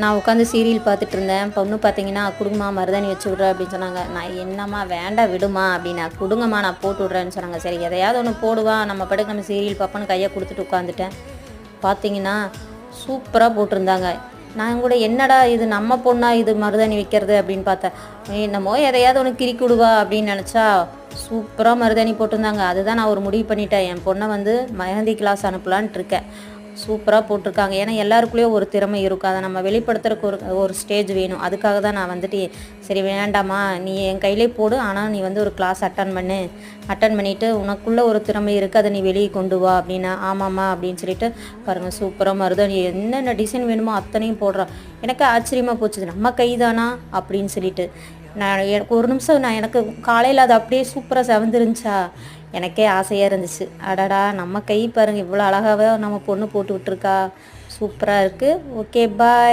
நான் உட்காந்து சீரியல் பார்த்துட்டு இருந்தேன் பொண்ணு பார்த்தீங்கன்னா கொடுங்கம்மா மருதாணி வச்சு விட்ற அப்படின்னு சொன்னாங்க. நான் என்னம்மா வேண்டாம் விடுமா அப்படின்னா. கொடுங்கம்மா நான் போட்டு விட்றேன்னு சொன்னாங்க. சரி எதையாவது ஒன்று போடுவான் நம்ம படுக்க நம்ம சீரியல் பார்ப்போன்னு கையை கொடுத்துட்டு உட்காந்துட்டேன். பார்த்தீங்கன்னா சூப்பராக போட்டிருந்தாங்க. நான் கூட என்னடா இது? நம்ம பொண்ணா இது மருதாணி வைக்கிறது? அப்படின்னு பார்த்தேன். என்னமோ எதையாவது ஒன்று கிரிக்கி விடுவா அப்படின்னு நினச்சா சூப்பராக மருதாணி போட்டிருந்தாங்க. அதுதான் நான் ஒரு முடிவு பண்ணிட்டேன். என் பொண்ணை வந்து மெஹந்தி கிளாஸ் அனுப்பலான்ட்டு இருக்கேன். சூப்பராக போட்டிருக்காங்க. ஏன்னா எல்லாருக்குள்ளேயும் ஒரு திறமை இருக்கும். அதை நம்ம வெளிப்படுத்துறதுக்கு ஒரு ஒரு ஸ்டேஜ் வேணும். அதுக்காக தான் நான் வந்துட்டு சரி வேண்டாம்மா நீ என் கையிலே போடு. ஆனால் நீ வந்து ஒரு கிளாஸ் அட்டன் பண்ணு. அட்டன் பண்ணிவிட்டு உனக்குள்ளே ஒரு திறமை இருக்குது அதை நீ வெளியே கொண்டு வா அப்படின்னா ஆமாம்மா அப்படின்னு சொல்லிட்டு பாருங்கள் சூப்பராக மருதா நீ என்னென்ன டிசைன் வேணுமோ அத்தனையும் போடுறான் எனக்கு ஆச்சரியமாக போச்சு நம்ம கைதானா அப்படின்னு சொல்லிட்டு. நான் எனக்கு ஒரு நிமிஷம் நான் எனக்கு காலையில் அது அப்படியே சூப்பராக செவந்துருந்துச்சா? எனக்கே ஆசையாக இருந்துச்சு. அடடா நம்ம கை பாருங்கள் இவ்வளோ அழகாக நம்ம பொண்ணு போட்டு விட்ருக்கா சூப்பராக இருக்குது ஓகே பாய்